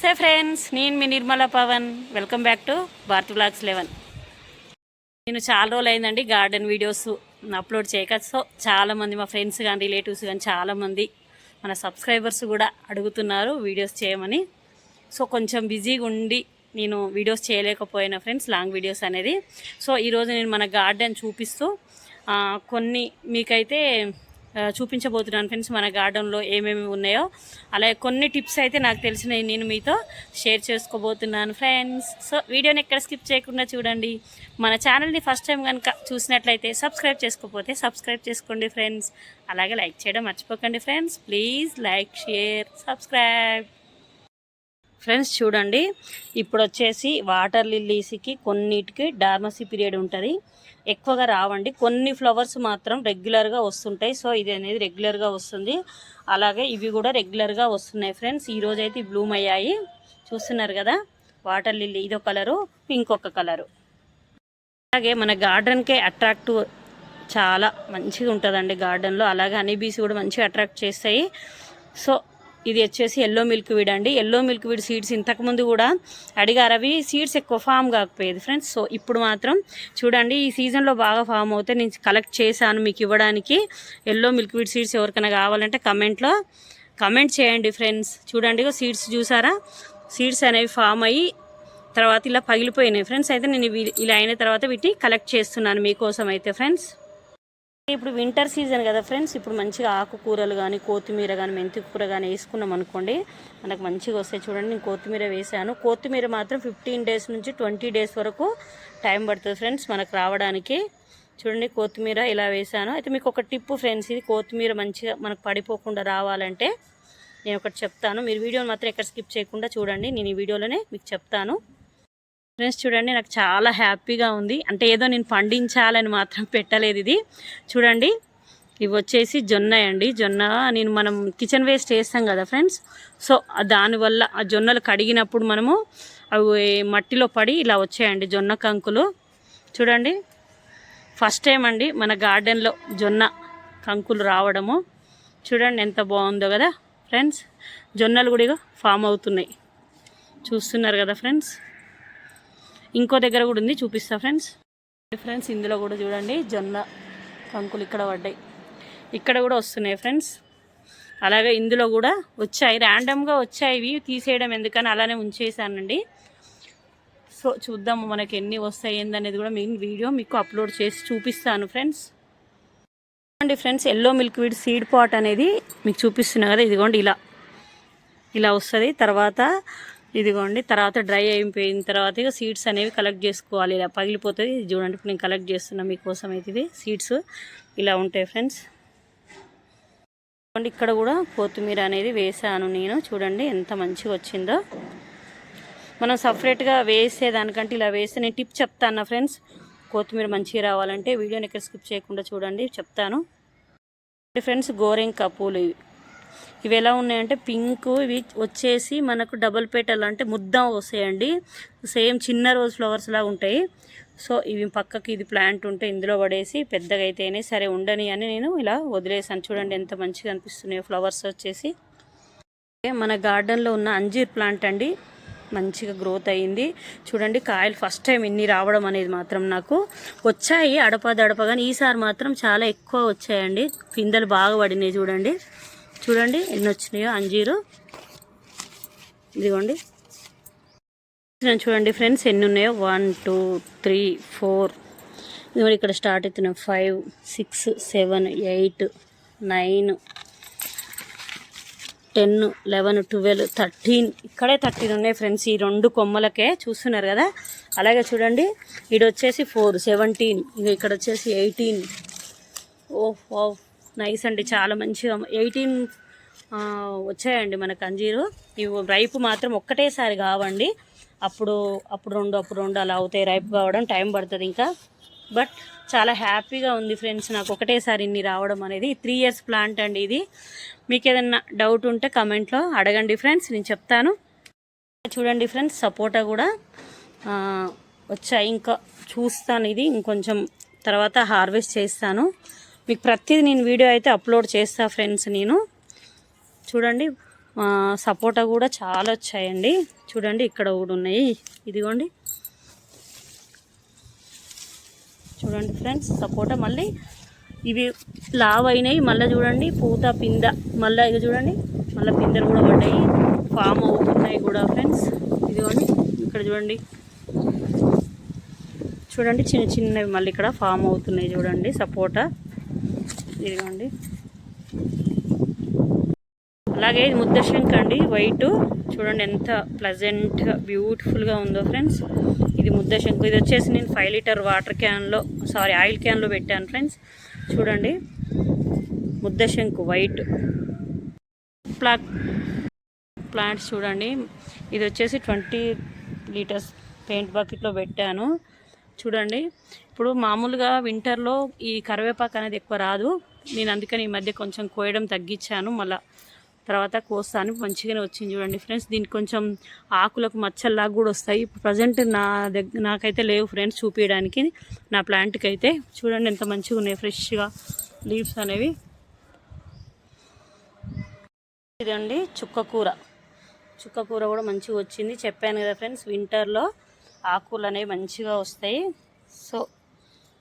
నమస్తే ఫ్రెండ్స్ నేను మీ Nirmala Pawan. Welcome back to Bharat blogs eleven నేను చాలా రోజులు అయిందండి గార్డెన్ వీడియోస్ అప్లోడ్ చేయక. సో చాలామంది మా ఫ్రెండ్స్ కానీ రిలేటివ్స్ కానీ చాలామంది మన సబ్స్క్రైబర్స్ కూడా అడుగుతున్నారు వీడియోస్ చేయమని. సో కొంచెం బిజీగా ఉండి నేను వీడియోస్ చేయలేకపోయినా ఫ్రెండ్స్ లాంగ్ వీడియోస్ అనేది. సో ఈరోజు నేను మన గార్డెన్ చూపిస్తూ కొన్ని మీకైతే చూపించబోతున్నాను ఫ్రెండ్స్ మన గార్డెన్లో ఏమేమి ఉన్నాయో. అలాగే కొన్ని టిప్స్ అయితే నాకు తెలిసినవి నేను మీతో షేర్ చేసుకోబోతున్నాను ఫ్రెండ్స్. సో వీడియోని ఎక్కడ స్కిప్ చేయకుండా చూడండి. మన ఛానల్ని ఫస్ట్ టైం కనుక చూసినట్లయితే సబ్స్క్రైబ్ చేసుకోకపోతే సబ్స్క్రైబ్ చేసుకోండి ఫ్రెండ్స్. అలాగే లైక్ చేయడం మర్చిపోకండి friends. Please like share subscribe. Friends చూడండి. ఇప్పుడు వచ్చేసి వాటర్ లిల్లీస్కి కొన్నిటికి డార్మసీ పీరియడ్ ఉంటుంది. ఎక్కువగా రావండి. కొన్ని ఫ్లవర్స్ మాత్రం రెగ్యులర్గా వస్తుంటాయి. సో ఇది అనేది రెగ్యులర్గా వస్తుంది. అలాగే ఇవి కూడా రెగ్యులర్గా వస్తున్నాయి ఫ్రెండ్స్. ఈరోజు అయితే బ్లూమ్ అయ్యాయి. చూస్తున్నారు కదా? వాటర్ లిల్లీ ఇదో కలరు పింక్ ఒక కలరు. అలాగే మన గార్డెన్కే అట్రాక్టివ్ చాలా మంచిగా ఉంటుందండి గార్డెన్లో. అలాగే హనీబీస్ కూడా మంచిగా అట్రాక్ట్ చేస్తాయి. సో ఇది వచ్చేసి ఎల్లో మిల్క్ వీడ్ అండి. ఎల్లో మిల్క్ వీడ్ సీడ్స్ ఇంతకుముందు కూడా అడిగారు. అవి సీడ్స్ ఎక్కువ ఫామ్ కాకపోయేది ఫ్రెండ్స్ సో ఇప్పుడు మాత్రం చూడండి ఈ సీజన్లో బాగా ఫామ్ అవుతే నేను కలెక్ట్ చేశాను మీకు ఇవ్వడానికి. ఎల్లో మిల్క్ వీడ్ సీడ్స్ ఎవరికైనా కావాలంటే కమెంట్లో కమెంట్ చేయండి ఫ్రెండ్స్ చూడండి సీడ్స్ చూసారా? సీడ్స్ అనేవి ఫామ్ అయ్యి తర్వాత ఇలా పగిలిపోయినాయి ఫ్రెండ్స్ అయితే నేను ఇలా అయిన తర్వాత వీటిని కలెక్ట్ చేస్తున్నాను మీకోసం అయితే ఫ్రెండ్స్ ఇప్పుడు వింటర్ సీజన్ కదా ఫ్రెండ్స్ ఇప్పుడు మంచిగా ఆకుకూరలు కానీ కొత్తిమీర కానీ మెంతి కూర కానీ వేసుకున్నాం అనుకోండి మనకు మంచిగా వస్తాయి చూడండి. నేను కొత్తిమీర వేసాను. కొత్తిమీర మాత్రం ఫిఫ్టీన్ డేస్ నుంచి ట్వంటీ డేస్ వరకు టైం పడుతుంది ఫ్రెండ్స్ మనకు రావడానికి. చూడండి కొత్తిమీర ఇలా వేసాను. అయితే మీకు ఒక టిప్పు ఫ్రెండ్స్ ఇది కొత్తిమీర మంచిగా మనకు పడిపోకుండా రావాలంటే నేను ఒకటి చెప్తాను. మీరు వీడియోని మాత్రం ఎక్కడ స్కిప్ చేయకుండా చూడండి. నేను ఈ వీడియోలోనే మీకు చెప్తాను. ఫ్రెండ్స్ చూడండి నాకు చాలా హ్యాపీగా ఉంది. అంటే ఏదో నేను పండించాలని మాత్రం పెట్టలేదు ఇది. చూడండి ఇవి వచ్చేసి జొన్న అండి. జొన్న నేను మనం కిచెన్ వేస్ట్ వేస్తాం కదా ఫ్రెండ్స్? సో దానివల్ల ఆ జొన్నలు కడిగినప్పుడు మనము అవి మట్టిలో పడి ఇలా వచ్చాయండి జొన్న కంకులు. చూడండి ఫస్ట్ టైం అండి మన గార్డెన్లో జొన్న కంకులు రావడము. చూడండి ఎంత బాగుందో కదా ఫ్రెండ్స్? జొన్నలు కూడా ఫామ్ అవుతున్నాయి. చూస్తున్నారు కదా ఫ్రెండ్స్? ఇంకో దగ్గర కూడా ఉంది చూపిస్తా ఫ్రెండ్స్. ఫ్రెండ్స్ ఇందులో కూడా చూడండి జొన్న కంకులు ఇక్కడ పడ్డాయి. ఇక్కడ కూడా వస్తున్నాయి ఫ్రెండ్స్. అలాగే ఇందులో కూడా వచ్చాయి ర్యాండమ్గా వచ్చాయి. ఇవి తీసేయడం ఎందుకని అలానే ఉంచేసానండి సో చూద్దాము మనకి ఎన్ని వస్తాయి ఏందనేది కూడా మీ వీడియో మీకు అప్లోడ్ చేసి చూపిస్తాను ఫ్రెండ్స్. చూడండి friends yellow milk weed seed pot అనేది మీకు చూపిస్తున్నా కదా ఇదిగోండి ఇలా. ఇలా వస్తుంది. తర్వాత ఇదిగోండి తర్వాత డ్రై అయిపోయిన తర్వాత ఇక సీడ్స్ అనేవి కలెక్ట్ చేసుకోవాలి. ఇలా పగిలిపోతుంది. ఇది చూడండి ఇప్పుడు నేను కలెక్ట్ చేస్తున్నా మీకోసం అయితే ఇది సీడ్స్. ఇలా ఉంటాయి ఫ్రెండ్స్. చూడండి ఇక్కడ కూడా కొత్తిమీర అనేది వేసాను నేను. చూడండి ఎంత మంచిగా వచ్చిందో. మనం సపరేట్గా వేసేదానికంటే ఇలా వేస్తే నేను టిప్ చెప్తాను ఫ్రెండ్స్. కొత్తిమీర మంచిగా రావాలంటే వీడియోని ఇక్కడ స్కిప్ చేయకుండా చూడండి చెప్తాను. ఫ్రెండ్స్ గోరెంక పూలు ఇవి. ఇవి ఎలా ఉన్నాయంటే పింక్ ఇవి వచ్చేసి మనకు డబుల్ పేటల్ అంటే ముద్దం వస్తాయండి. సేమ్ చిన్న రోజ్ ఫ్లవర్స్ లాగా ఉంటాయి. సో ఇవి పక్కకి ఇది ప్లాంట్ ఉంటే ఇందులో పడేసి పెద్దగా అయితేనే సరే ఉండని అని నేను ఇలా వదిలేసాను. చూడండి ఎంత మంచిగా అనిపిస్తున్నాయో ఫ్లవర్స్ వచ్చేసి. మన గార్డెన్లో ఉన్న అంజీర్ ప్లాంట్ అండి. మంచిగా గ్రోత్ అయ్యింది. చూడండి కాయలు ఫస్ట్ టైం ఇన్ని రావడం అనేది మాత్రం నాకు. వచ్చాయి అడపదడప కానీ ఈసారి మాత్రం చాలా ఎక్కువ వచ్చాయండి. పిందెలు బాగా పడినాయి చూడండి. చూడండి ఎన్ని వచ్చినాయో అంజీరు. ఇదిగోండి. చూడండి ఫ్రెండ్స్ ఎన్ని ఉన్నాయో వన్ టూ త్రీ ఫోర్. ఇదిగోండి ఇక్కడ స్టార్ట్ అవుతున్నాం five six seven eight nine ten eleven twelve thirteen. ఇక్కడే థర్టీన్ ఉన్నాయి ఫ్రెండ్స్ ఈ రెండు కొమ్మలకే చూస్తున్నారు కదా? అలాగే చూడండి ఇది వచ్చేసి ఫోర్ సెవెంటీన్. ఇక ఇక్కడ వచ్చేసి ఎయిటీన్. ఓ ఓ నైస్ అండి. చాలా మంచిగా ఎయిటీన్ వచ్చాయండి మనకు అంజీరు. ఇవి రైపు మాత్రం ఒక్కటేసారి కావండి. అప్పుడు అప్పుడు రెండు అప్పుడు రెండు అలా అవుతాయి. రైపు కావడం టైం పడుతుంది ఇంకా. బట్ చాలా హ్యాపీగా ఉంది ఫ్రెండ్స్ నాకు ఒకటేసారి ఇన్ని రావడం అనేది. త్రీ ఇయర్స్ ప్లాంట్ అండి ఇది. మీకు ఏదైనా డౌట్ ఉంటే కమెంట్లో అడగండి ఫ్రెండ్స్. నేను చెప్తాను. చూడండి ఫ్రెండ్స్ సపోటా కూడా వచ్చాయి. ఇంకా చూస్తాను ఇది. ఇంకొంచెం తర్వాత హార్వెస్ట్ చేస్తాను. మీకు ప్రతిదీ నేను వీడియో అయితే అప్లోడ్ చేస్తా ఫ్రెండ్స్ నేను. చూడండి సపోటా కూడా చాలా వచ్చాయండి. చూడండి ఇక్కడ కూడా ఉన్నాయి. ఇదిగోండి. చూడండి ఫ్రెండ్స్ సపోటా మళ్ళీ ఇవి లావ్ అయినాయి. మళ్ళీ చూడండి పూత పింద మళ్ళీ ఇక చూడండి మళ్ళీ పిందెలు కూడా పడ్డాయి. ఫామ్ అవుతున్నాయి కూడా ఫ్రెండ్స్. ఇదిగోండి ఇక్కడ చూడండి. చూడండి చిన్న చిన్నవి మళ్ళీ ఇక్కడ ఫామ్ అవుతున్నాయి చూడండి సపోటా. ఇదిగోండి. అలాగే ఇది ముద్దశంక అండి వైట్. చూడండి ఎంత ప్లజెంట్గా బ్యూటిఫుల్గా ఉందో ఫ్రెండ్స్. ఇది ముద్దశంకు ఇది వచ్చేసి నేను ఫైవ్ లీటర్ వాటర్ క్యాన్లో సారీ ఆయిల్ క్యాన్లో పెట్టాను ఫ్రెండ్స్. చూడండి. ముద్దశంకు వైట్. ప్లా ప్లాంట్స్ చూడండి. ఇది వచ్చేసి ట్వంటీ లీటర్స్ పెయింట్ బకెట్లో పెట్టాను. చూడండి. ఇప్పుడు మామూలుగా వింటర్లో ఈ కరివేపాకు అనేది ఎక్కువ రాదు. నేను అందుకని ఈ మధ్య కొంచెం కోయడం తగ్గించాను. మళ్ళీ తర్వాత కోస్తాను. మంచిగానే వచ్చింది చూడండి ఫ్రెండ్స్. దీనికి కొంచెం ఆకులకు మచ్చల్లాగా కూడా వస్తాయి. ఇప్పుడు ప్రజెంట్ నా దగ్గర నాకైతే లేవు ఫ్రెండ్స్ చూపించడానికి నా ప్లాంట్కి అయితే చూడండి ఎంత మంచిగా ఉన్నాయి. ఫ్రెష్గా లీవ్స్ అనేవి. ఇదండి చుక్క కూర. చుక్క కూర కూడా మంచిగా వచ్చింది. చెప్పాను కదా ఫ్రెండ్స్ వింటర్లో ఆకులు అనేవి మంచిగా వస్తాయి. సో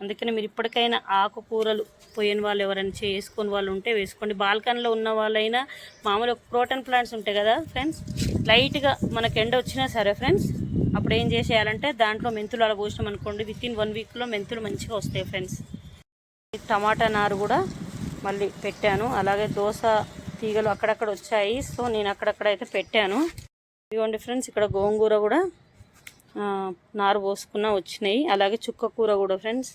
అందుకని మీరు ఇప్పటికైనా ఆకుకూరలు పోయిన వాళ్ళు ఎవరైనా చేసుకుని వాళ్ళు ఉంటే వేసుకోండి. బాల్కనీలో ఉన్న వాళ్ళైనా మామూలు క్రోటన్ ప్లాంట్స్ ఉంటాయి కదా ఫ్రెండ్స్ లైట్గా మనకు ఎండ వచ్చినా సరే ఫ్రెండ్స్ అప్పుడు ఏం చేసేయాలంటే దాంట్లో మెంతులు అలా పోసినాం అనుకోండి విత్ ఇన్ వన్ వీక్లో మెంతులు మంచిగా వస్తాయి ఫ్రెండ్స్. టమాటా నారు కూడా మళ్ళీ పెట్టాను. అలాగే దోశ తీగలు అక్కడక్కడ వచ్చాయి. సో నేను అక్కడక్కడ అయితే పెట్టాను. ఇదిగోండి ఫ్రెండ్స్ ఇక్కడ గోంగూర కూడా నారు పోసుకున్న వచ్చినాయి. అలాగే చుక్క కూర కూడా ఫ్రెండ్స్.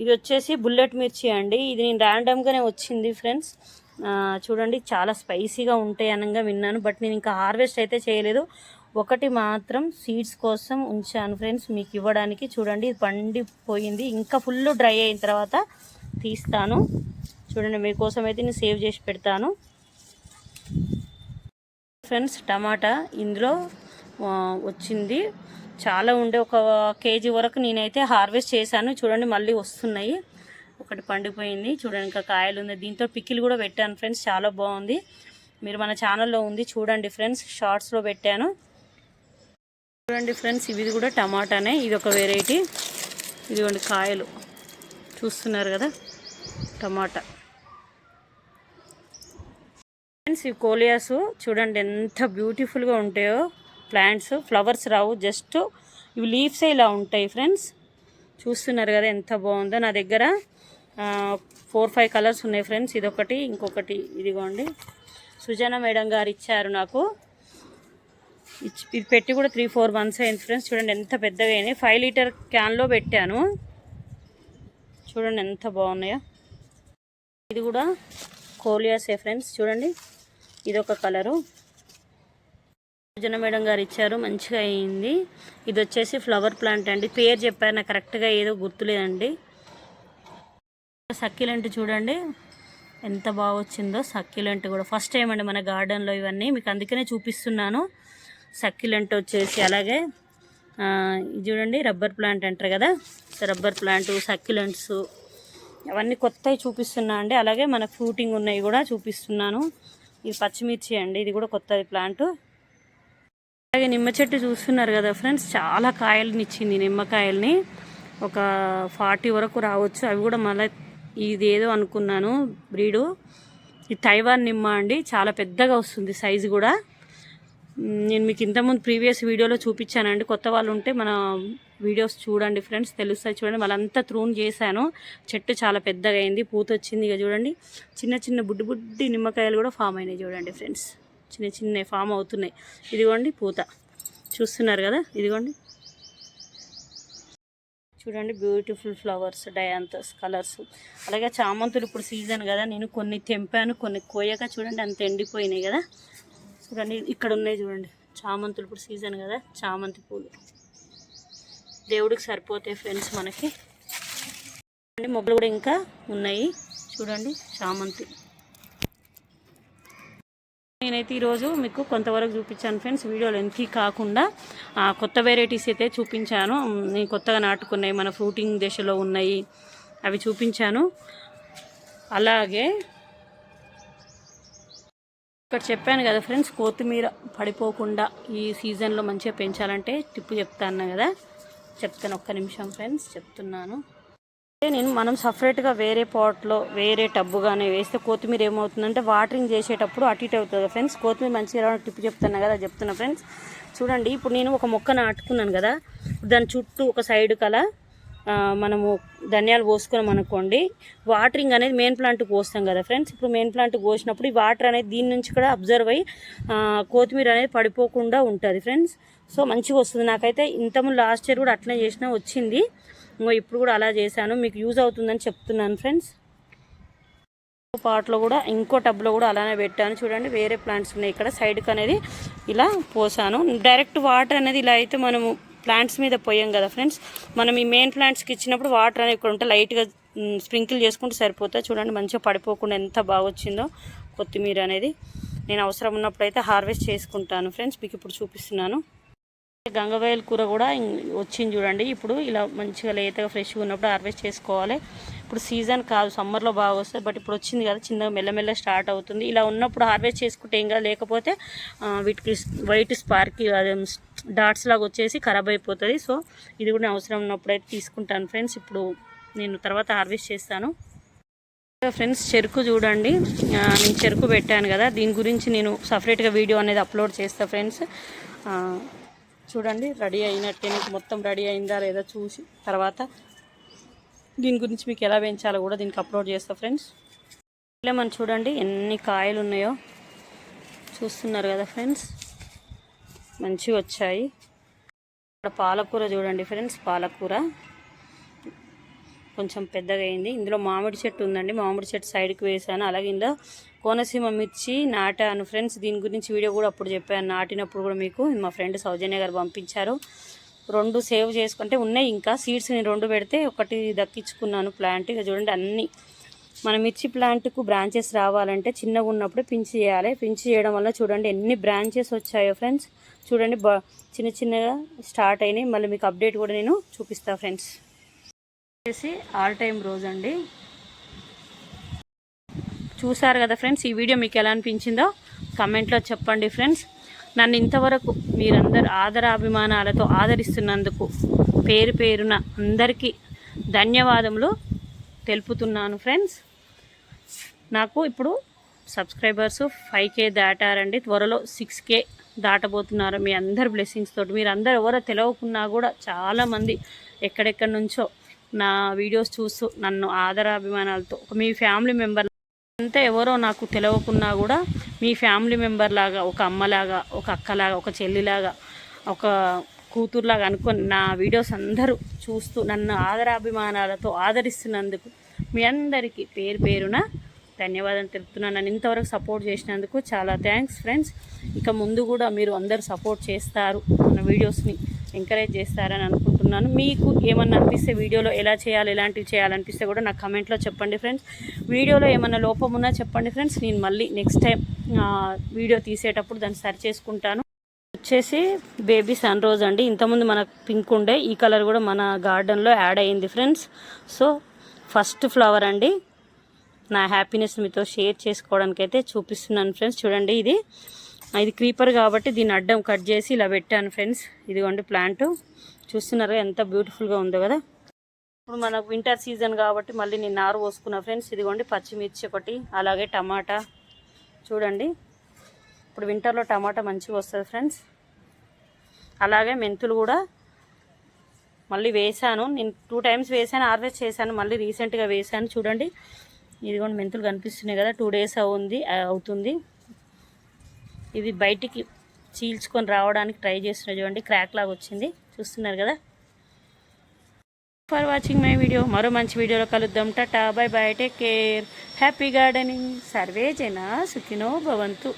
ఇది వచ్చేసి బుల్లెట్ మిర్చి అండి. ఇది నేను ర్యాండమ్గానే వచ్చింది ఫ్రెండ్స్ చూడండి చాలా స్పైసీగా ఉంటాయి అనగా విన్నాను బట్ నేను ఇంకా హార్వెస్ట్ అయితే చేయలేదు. ఒకటి మాత్రం సీడ్స్ కోసం ఉంచాను ఫ్రెండ్స్ మీకు ఇవ్వడానికి. చూడండి ఇది పండిపోయింది. ఇంకా ఫుల్ డ్రై అయిన తర్వాత తీస్తాను. చూడండి మీకోసం అయితే నేను సేవ్ చేసి పెడతాను. ఫ్రెండ్స్ టమాటా ఇందులో వచ్చింది. చాలా ఉండే. ఒక కేజీ వరకు నేనైతే హార్వెస్ట్ చేశాను. చూడండి మళ్ళీ వస్తున్నాయి. ఒకటి పండిపోయింది. చూడండి ఇంకా కాయలు ఉంది దీంతో పిక్కిలు కూడా పెట్టాను ఫ్రెండ్స్. చాలా బాగుంది. మీరు మన ఛానల్లో ఉంది చూడండి ఫ్రెండ్స్. షార్ట్స్లో పెట్టాను. చూడండి ఫ్రెండ్స్ ఇవి కూడా టమాటానే. ఇది ఒక వెరైటీ. ఇదిగోండి కాయలు. చూస్తున్నారు కదా టమాటా. ఫ్రెండ్స్ ఈ కోలియాసు చూడండి ఎంత బ్యూటిఫుల్గా ఉంటాయో. ప్లాంట్స్ ఫ్లవర్స్ రావు. జస్ట్ ఇవి లీవ్సే ఇలా ఉంటాయి ఫ్రెండ్స్. చూస్తున్నారు కదా ఎంత బాగుందో. నా దగ్గర ఫోర్ ఫైవ్ కలర్స్ ఉన్నాయి ఫ్రెండ్స్. ఇదొకటి ఇంకొకటి ఇదిగోండి. సుజన మేడం గారు ఇచ్చారు నాకు. ఇచ్- ఇది పెట్టి కూడా త్రీ ఫోర్ మంత్స్ అయింది ఫ్రెండ్స్. చూడండి ఎంత పెద్దగా అయినాయి. ఫైవ్ లీటర్ క్యాన్లో పెట్టాను. చూడండి ఎంత బాగున్నాయో. ఇది కూడా కోలియాసే ఫ్రెండ్స్. చూడండి ఇది ఒక కలరు జన మేడం గారు ఇచ్చారు మంచిగా అయింది. ఇది వచ్చేసి ఫ్లవర్ ప్లాంట్ అండి. పేరు చెప్పారు నాకు కరెక్ట్గా ఏదో గుర్తులేదండి. సక్కిలెంట్ చూడండి. ఎంత బాగా వచ్చిందో సక్కిలెంట్ కూడా. ఫస్ట్ టైం అండి మన గార్డెన్లో ఇవన్నీ. మీకు అందుకనే చూపిస్తున్నాను. సక్కిలెంట్ వచ్చేసి అలాగే ఇది చూడండి రబ్బర్ ప్లాంట్ అంటారు కదా. రబ్బర్ ప్లాంట్ సక్యులెంట్స్ అవన్నీ కొత్తవి చూపిస్తున్నా అండి. అలాగే మన ఫ్రూటింగ్ ఉన్నాయి కూడా చూపిస్తున్నాను. ఇది పచ్చిమిర్చి అండి. ఇది కూడా కొత్తది ప్లాంట్. అలాగే నిమ్మ చెట్టు చూస్తున్నారు కదా ఫ్రెండ్స్ చాలా కాయలని ఇచ్చింది నిమ్మకాయల్ని. ఒక ఫార్టీ వరకు రావచ్చు. అవి కూడా మళ్ళీ ఇది ఏదో అనుకున్నాను బ్రీడు. ఇది తైవాన్ నిమ్మ అండి చాలా పెద్దగా వస్తుంది సైజు కూడా. నేను మీకు ఇంతకుముందు ప్రీవియస్ వీడియోలో చూపించానండి. కొత్త వాళ్ళు ఉంటే మన వీడియోస్ చూడండి ఫ్రెండ్స్ తెలుస్తాయి చూడండి. వాళ్ళంతా త్రూన్ చేశాను. చెట్టు చాలా పెద్దగా అయింది పూత వచ్చింది ఇక చూడండి చిన్న చిన్న బుడ్డి బుడ్డి నిమ్మకాయలు కూడా ఫామ్ అయినాయి చూడండి ఫ్రెండ్స్. చిన్న చిన్న ఫామ్ అవుతున్నాయి. ఇదిగోండి పూత. చూస్తున్నారు కదా? ఇదిగోండి. చూడండి బ్యూటిఫుల్ ఫ్లవర్స్ డయాంతస్ కలర్స్ అలాగే చామంతులు ఇప్పుడు సీజన్ కదా నేను కొన్ని తెంపాను కొన్ని కోయక చూడండి అంత ఎండిపోయినాయి కదా. చూడండి ఇక్కడ ఉన్నాయి చూడండి. చామంతులు ఇప్పుడు సీజన్ కదా చామంతి పూలు. దేవుడికి సరిపోతాయి ఫ్రెండ్స్ మనకి. చూడండి మొగ్గలు కూడా ఇంకా ఉన్నాయి. చూడండి చామంతి. నేనైతే ఈరోజు మీకు కొంతవరకు చూపించాను ఫ్రెండ్స్ వీడియోలు ఎంతీ కాకుండా కొత్త వెరైటీస్ అయితే చూపించాను. నేను కొత్తగా నాటుకున్నాయి మన ఫ్రూటింగ్ దశలో ఉన్నాయి అవి చూపించాను. అలాగే ఇక్కడ చెప్పాను కదా ఫ్రెండ్స్ కొత్తిమీర పడిపోకుండా ఈ సీజన్లో మంచిగా పెంచాలంటే టిప్పు చెప్తాను కదా. చెప్తాను ఒక్క నిమిషం ఫ్రెండ్స్ చెప్తున్నాను. నేను మనం సపరేట్గా వేరే పాట్లో వేరే టబ్బుగానే వేస్తే కొత్తిమీర ఏమవుతుందంటే వాటరింగ్ చేసేటప్పుడు అటు ఇటు అవుతుంది ఫ్రెండ్స్. కొత్తిమీర మంచిగా రావడం టిప్పు చెప్తున్నా కదా చెప్తున్నా ఫ్రెండ్స్. చూడండి ఇప్పుడు నేను ఒక మొక్క నాటుకున్నాను కదా దాని చుట్టూ ఒక సైడ్ కల మనము ధనియాలు పోసుకున్నాం అనుకోండి వాటరింగ్ అనేది మెయిన్ ప్లాంట్ పోస్తాం కదా ఫ్రెండ్స్. ఇప్పుడు మెయిన్ ప్లాంట్ పోసినప్పుడు ఈ వాటర్ అనేది దీని నుంచి కూడా అబ్జర్వ్ అయ్యి కొత్తిమీర అనేది పడిపోకుండా ఉంటుంది ఫ్రెండ్స్. సో మంచిగా వస్తుంది. నాకైతే ఇంతము లాస్ట్ ఇయర్ కూడా అట్లనే చేసినా వచ్చింది. ఇంకో ఇప్పుడు కూడా అలా చేశాను. మీకు యూజ్ అవుతుందని చెప్తున్నాను ఫ్రెండ్స్. పాట్లో కూడా ఇంకో టబ్లో కూడా అలానే పెట్టాను. చూడండి వేరే ప్లాంట్స్ ఉన్నాయి ఇక్కడ. సైడ్కి అనేది ఇలా పోసాను. డైరెక్ట్ వాటర్ అనేది ఇలా అయితే మనము ప్లాంట్స్ మీద పోయాం కదా ఫ్రెండ్స్. మనం ఈ మెయిన్ ప్లాంట్స్కి ఇచ్చినప్పుడు వాటర్ అనేది ఇక్కడ ఉంటే లైట్గా స్ప్రింకిల్ చేసుకుంటే సరిపోతుంది. చూడండి మంచిగా పడిపోకుండా ఎంత బాగా వచ్చిందో కొత్తిమీర అనేది. నేను అవసరం ఉన్నప్పుడు అయితే హార్వెస్ట్ చేసుకుంటాను ఫ్రెండ్స్. మీకు ఇప్పుడు చూపిస్తున్నాను. గంగవాయల కూర కూడా వచ్చింది చూడండి. ఇప్పుడు ఇలా మంచిగా లేతగా ఫ్రెష్గా ఉన్నప్పుడు హార్వెస్ట్ చేసుకోవాలి. ఇప్పుడు సీజన్ కాదు సమ్మర్లో బాగా వస్తుంది. బట్ ఇప్పుడు వచ్చింది కదా చిన్నగా మెల్లమెల్ల స్టార్ట్ అవుతుంది. ఇలా ఉన్నప్పుడు హార్వెస్ట్ చేసుకుంటే ఏం కాదు లేకపోతే వీటికి వైట్ స్పార్కి అదే డాట్స్ లాగా వచ్చేసి ఖరాబ్ అయిపోతుంది. సో ఇది కూడా అవసరం ఉన్నప్పుడు అయితే తీసుకుంటాను ఫ్రెండ్స్ ఇప్పుడు నేను తర్వాత హార్వెస్ట్ చేస్తాను. ఫ్రెండ్స్ చెరుకు చూడండి. నేను చెరుకు పెట్టాను కదా దీని గురించి నేను సపరేట్గా వీడియో అనేది అప్లోడ్ చేస్తాను ఫ్రెండ్స్ చూడండి రెడీ అయినట్టే నీకు మొత్తం రెడీ అయిందా లేదా చూసి తర్వాత దీని గురించి మీకు ఎలా పెంచాలో కూడా దీనికి అప్లోడ్ చేస్తా ఫ్రెండ్స్. ఇలా మనం చూడండి ఎన్ని కాయలు ఉన్నాయో చూస్తున్నారు కదా ఫ్రెండ్స్. మంచిగా వచ్చాయి. ఇక్కడ పాలకూర చూడండి ఫ్రెండ్స్ పాలకూర. కొంచెం పెద్దగా అయింది. ఇందులో మామిడి చెట్టు ఉందండి. మామిడి చెట్టు సైడ్కి వేసాను అలాగే ఇందులో కోనసీమ మిర్చి నాటాను ఫ్రెండ్స్ దీని గురించి వీడియో కూడా అప్పుడు చెప్పాను. నాటినప్పుడు కూడా మీకు మా ఫ్రెండ్ సౌజన్య గారు పంపించారు. రెండు సేవ్ చేసుకుంటే ఉన్నాయి. ఇంకా సీడ్స్ నేను రెండు పెడితే ఒకటి దక్కించుకున్నాను ప్లాంట్ ఇక చూడండి అన్ని. మన మిర్చి ప్లాంట్కు బ్రాంచెస్ రావాలంటే చిన్నగా ఉన్నప్పుడు పించి చేయాలి. పించి చేయడం వల్ల చూడండి ఎన్ని బ్రాంచెస్ వచ్చాయో ఫ్రెండ్స్ చూడండి చిన్న చిన్నగా స్టార్ట్ అయినాయి. మళ్ళీ మీకు అప్డేట్ కూడా నేను చూపిస్తాను ఫ్రెండ్స్ వచ్చేసి ఆల్ టైమ్ రోజు అండి. చూసారు కదా ఫ్రెండ్స్ ఈ వీడియో మీకు ఎలా అనిపించిందో? కమెంట్లో చెప్పండి ఫ్రెండ్స్. నన్ను ఇంతవరకు మీరందరూ ఆదరాభిమానాలతో ఆదరిస్తున్నందుకు పేరు పేరున అందరికీ ధన్యవాదములు తెలుపుతున్నాను ఫ్రెండ్స్. నాకు ఇప్పుడు సబ్స్క్రైబర్స్ ఫైవ్ కే దాటారండి. త్వరలో సిక్స్ కే దాటబోతున్నారు. మీ అందరు బ్లెస్సింగ్స్ తోటి మీరు అందరు ఎవరో తెలియకున్నా కూడా చాలామంది ఎక్కడెక్కడి నుంచో నా వీడియోస్ చూస్తూ నన్ను ఆదరాభిమానాలతో మీ ఫ్యామిలీ మెంబర్ అంతా ఎవరో నాకు తెలియకున్నా కూడా మీ ఫ్యామిలీ మెంబర్ లాగా ఒక అమ్మలాగా ఒక అక్కలాగా ఒక చెల్లిలాగా ఒక కూతురులాగా అనుకొని నా వీడియోస్ అందరూ చూస్తూ నన్ను ఆదరాభిమానాలతో ఆదరిస్తున్నందుకు మీ అందరికీ పేరు పేరున ధన్యవాదాలు తెలుపుతున్నాను. నన్ను ఇంతవరకు సపోర్ట్ చేసినందుకు చాలా థ్యాంక్స్ ఫ్రెండ్స్ ఇక ముందు కూడా మీరు అందరు సపోర్ట్ చేస్తారు మన వీడియోస్ని ఎంకరేజ్ చేస్తారని అనుకుంటున్నాను. మీకు ఏమన్నా అనిపిస్తే వీడియోలో ఎలా చేయాలి ఎలాంటివి చేయాలనిపిస్తే కూడా నాకు కమెంట్లో చెప్పండి ఫ్రెండ్స్ వీడియోలో ఏమన్నా లోపం ఉన్నా చెప్పండి ఫ్రెండ్స్ నేను మళ్ళీ నెక్స్ట్ టైం వీడియో తీసేటప్పుడు దాన్ని సరి చేసుకుంటాను. వచ్చేసి బేబీ సన్ రోజ్ అండి. ఇంతకుముందు మనకు పింక్ ఉండే ఈ కలర్ కూడా మన గార్డెన్లో యాడ్ అయ్యింది ఫ్రెండ్స్ సో ఫస్ట్ ఫ్లవర్ అండి. నా హ్యాపీనెస్ మీతో షేర్ చేసుకోవడానికి అయితే చూపిస్తున్నాను ఫ్రెండ్స్ చూడండి ఇది. ఇది క్రీపర్ కాబట్టి దీన్ని అడ్డం కట్ చేసి ఇలా పెట్టాను ఫ్రెండ్స్ ఇదిగోండి ప్లాంట్ చూస్తున్నారు ఎంత బ్యూటిఫుల్గా ఉందో కదా. ఇప్పుడు మనకు వింటర్ సీజన్ కాబట్టి మళ్ళీ నేను నారు పోసుకున్నా ఫ్రెండ్స్ ఇదిగోండి పచ్చిమిర్చి ఒకటి అలాగే టమాటా. చూడండి. ఇప్పుడు వింటర్లో టమాటా మంచిగా వస్తుంది ఫ్రెండ్స్ అలాగే మెంతులు కూడా మళ్ళీ వేసాను. నేను టూ టైమ్స్ వేసాను హార్వెస్ట్ చేశాను మళ్ళీ రీసెంట్గా వేసాను. చూడండి. ఇదిగోండి మెంతులు కనిపిస్తున్నాయి కదా టూ డేస్ అవుంది అవుతుంది. ఇది బయటికి చీల్చుకొని రావడానికి ట్రై చేస్తున్నా చూడండి. క్రాక్ లాగా వచ్చింది. చూస్తున్నారు కదా? ఫర్ వాచింగ్ మై వీడియో మరో మంచి వీడియోలో కలుద్దాం. Tata bye bye take care happy gardening survey జన సుఖినో భవంతు